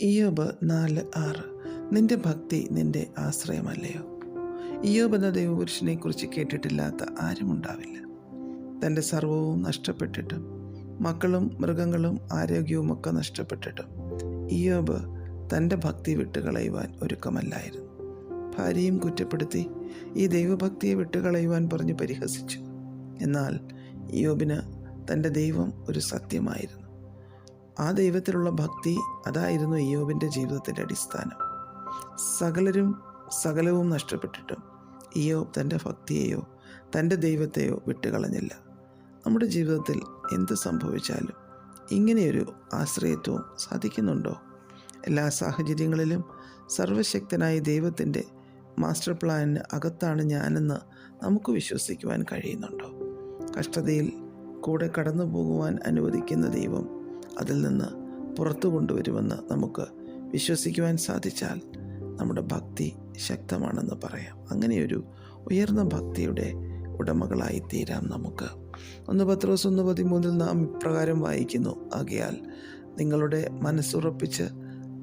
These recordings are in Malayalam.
ഇയോബ് നാല് ആറ്. നിന്റെ ഭക്തി നിന്റെ ആശ്രയമല്ലയോ? ഇയോബ് എന്ന ദൈവപുരുഷനെ കുറിച്ച് കേട്ടിട്ടില്ലാത്ത ആരുമുണ്ടാവില്ല. തന്റെ സർവവും നഷ്ടപ്പെട്ടിട്ടും മക്കളും മൃഗങ്ങളും ആരോഗ്യവും ഒക്കെ നഷ്ടപ്പെട്ടിട്ടും ഇയോബ് തന്റെ ഭക്തി വിട്ടുകളയുവാൻ ഒരുക്കമല്ലായിരുന്നു. ഭാര്യയും കുറ്റപ്പെടുത്തി ഈ ദൈവഭക്തിയെ വിട്ടുകളയുവാൻ പറഞ്ഞ് പരിഹസിച്ചു. എന്നാൽ ഇയോബിന് തന്റെ ദൈവം ഒരു സത്യമായിരുന്നു. ആ ദൈവത്തിലുള്ള ഭക്തി അതായിരുന്നു ഇയോബിന്റെ ജീവിതത്തിന്റെ അടിസ്ഥാനം. സകലരും സകലവും നഷ്ടപ്പെട്ടിട്ടും ഇയോബ് തന്റെ ഭക്തിയെയോ തന്റെ ദൈവത്തെയോ വിട്ടുകളഞ്ഞില്ല. നമ്മുടെ ജീവിതത്തിൽ എന്ത് സംഭവിച്ചാലും ഇങ്ങനെയൊരു ആശ്രയത്വം സാധിക്കുന്നുണ്ടോ? എല്ലാ സാഹചര്യങ്ങളിലും സർവശക്തനായ ദൈവത്തിന്റെ മാസ്റ്റർ പ്ലാനിന് അകത്താണ് ഞാനെന്ന് നമുക്ക് വിശ്വസിക്കുവാൻ കഴിയുന്നുണ്ടോ? കഷ്ടതയിൽ കൂടെ കടന്നു പോകുവാൻ അനുവദിക്കുന്ന ദൈവം അതിൽ നിന്ന് പുറത്തു കൊണ്ടുവരുമെന്ന് നമുക്ക് വിശ്വസിക്കുവാൻ സാധിച്ചാൽ നമ്മുടെ ഭക്തി ശക്തമാണെന്ന് പറയാം. അങ്ങനെയൊരു ഉയർന്ന ഭക്തിയുടെ ഉടമകളായി തീരാം നമുക്ക്. ഒന്ന് പത്രോസ് ഒന്ന് പതിമൂന്നിൽ നാം ഇപ്രകാരം വായിക്കുന്നു. ആകയാൽ നിങ്ങളുടെ മനസ്സുറപ്പിച്ച്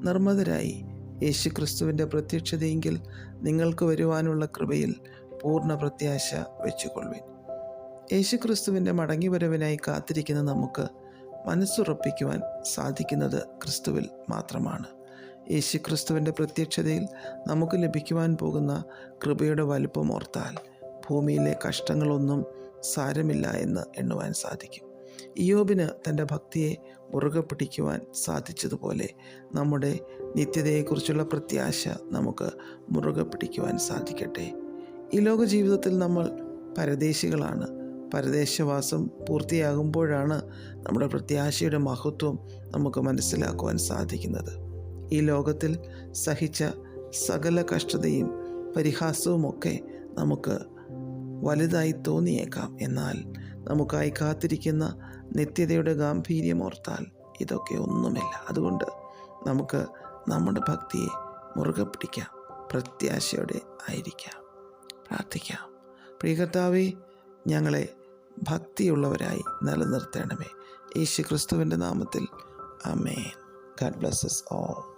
നിർമ്മതരായി യേശു ക്രിസ്തുവിന്റെ പ്രത്യക്ഷതയെങ്കിൽ നിങ്ങൾക്ക് വരുവാനുള്ള കൃപയിൽ പൂർണ പ്രത്യാശ വെച്ചുകൊള്ളുവിൻ. യേശു ക്രിസ്തുവിന്റെ മടങ്ങിവരവിനായി കാത്തിരിക്കുന്ന നമുക്ക് മനസ്സുറപ്പിക്കുവാൻ സാധിക്കുന്നത് ക്രിസ്തുവിൽ മാത്രമാണ്. യേശു ക്രിസ്തുവിന്റെ പ്രത്യക്ഷതയിൽ നമുക്ക് ലഭിക്കുവാൻ പോകുന്ന കൃപയുടെ വലുപ്പം ഓർത്താൽ ഭൂമിയിലെ കഷ്ടങ്ങളൊന്നും സാരമില്ല എന്ന് എണ്ണുവാൻ സാധിക്കും. ഇയോബിന് തന്റെ ഭക്തിയെ മുറുകെ പിടിക്കുവാൻ സാധിച്ചതുപോലെ നമ്മുടെ നിത്യതയെക്കുറിച്ചുള്ള പ്രത്യാശ നമുക്ക് മുറുകെ പിടിക്കുവാൻ സാധിക്കട്ടെ. ഈ ലോക ജീവിതത്തിൽ നമ്മൾ പരദേശികളാണ്. പരദേശവാസം പൂർത്തിയാകുമ്പോഴാണ് നമ്മുടെ പ്രത്യാശയുടെ മഹത്വം നമുക്ക് മനസ്സിലാക്കുവാൻ സാധിക്കുന്നത്. ഈ ലോകത്തിൽ സഹിച്ച സകല കഷ്ടതയും പരിഹാസവുമൊക്കെ നമുക്ക് വലുതായി തോന്നിയേക്കാം. എന്നാൽ നമുക്കായി കാത്തിരിക്കുന്ന നിത്യതയുടെ ഗാംഭീര്യം ഓർത്താൽ ഇതൊക്കെ ഒന്നുമില്ല. അതുകൊണ്ട് നമുക്ക് നമ്മുടെ ഭക്തിയെ മുറുകെ പിടിക്കാം. പ്രത്യാശയോടെ ആയിരിക്കാം. പ്രാർത്ഥിക്കാം. പ്രിയകർത്താവെ ഞങ്ങളെ ഭക്തിയുള്ളവരായി നിലനിർത്തണമേ. യേശു ക്രിസ്തുവിന്റെ നാമത്തിൽ അമേൻ ഗഡ് ബ്ലസ്സസ് ഓൾ